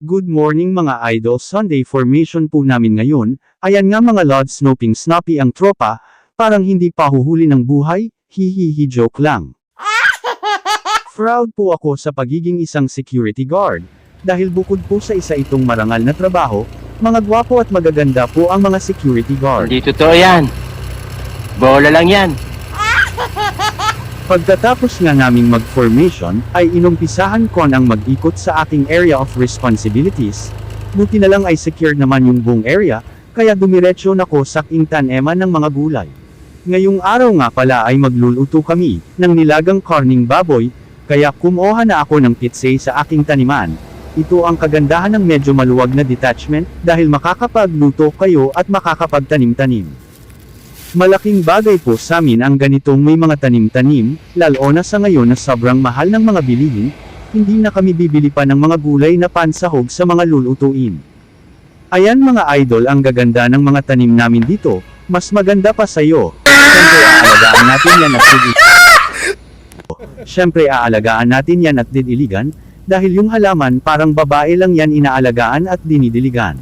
Good morning mga idol Sunday formation po namin ngayon, ayan nga mga lord snoping snappy ang tropa, parang hindi pa huhuli ng buhay, hihihi joke lang. Proud po ako sa pagiging isang security guard, dahil bukod po sa isa itong marangal na trabaho, mga gwapo at magaganda po ang mga security guard. Hindi totoo yan. Bola lang yan. Pagkatapos nga naming mag-formation, ay inumpisahan ko ang mag-ikot sa aking area of responsibilities. Buti na lang ay secured naman yung buong area, kaya dumiretso na ko sa aking tanema ng mga gulay. Ngayong araw nga pala ay magluluto kami, ng nilagang karning baboy, kaya kumuha na ako ng pitsay sa aking taniman. Ito ang kagandahan ng medyo maluwag na detachment, dahil makakapagluto kayo at makakapagtanim-tanim. Malaking bagay po sa amin ang ganitong may mga tanim-tanim, lalo na sa ngayon na sobrang mahal ng mga bilihin, hindi na kami bibili pa ng mga gulay na pansahog sa mga lulutuin. Ayan mga idol ang gaganda ng mga tanim namin dito, mas maganda pa sa'yo. Siyempre aalagaan natin yan at didiligan. Siyempre aalagaan natin yan at didiligan, dahil yung halaman parang babae lang yan inaalagaan at dinidiligan.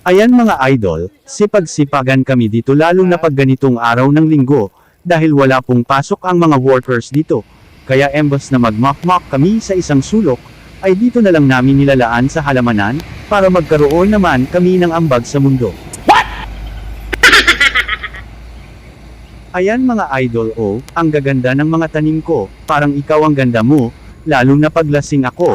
Ayan mga idol, sipag-sipagan kami dito lalo na pag ganitong araw ng linggo, dahil wala pong pasok ang mga workers dito. Kaya embas na mag-mock-mock kami sa isang sulok, ay dito na lang namin nilalaan sa halamanan, para magkaroon naman kami ng ambag sa mundo. Ayan mga idol oh, ang gaganda ng mga tanim ko, parang ikaw ang ganda mo, lalo na paglasing ako.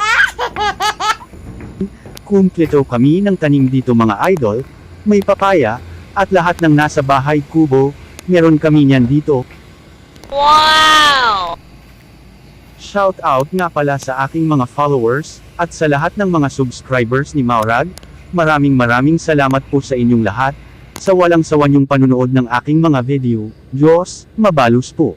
Kumpleto kami ng tanim dito mga idol, may papaya, at lahat ng nasa bahay kubo, meron kami niyan dito. Wow! Shout out nga pala sa aking mga followers, at sa lahat ng mga subscribers ni Maurag, maraming maraming salamat po sa inyong lahat, sa walang sawan yung panunood ng aking mga video, Diyos, mabalos po.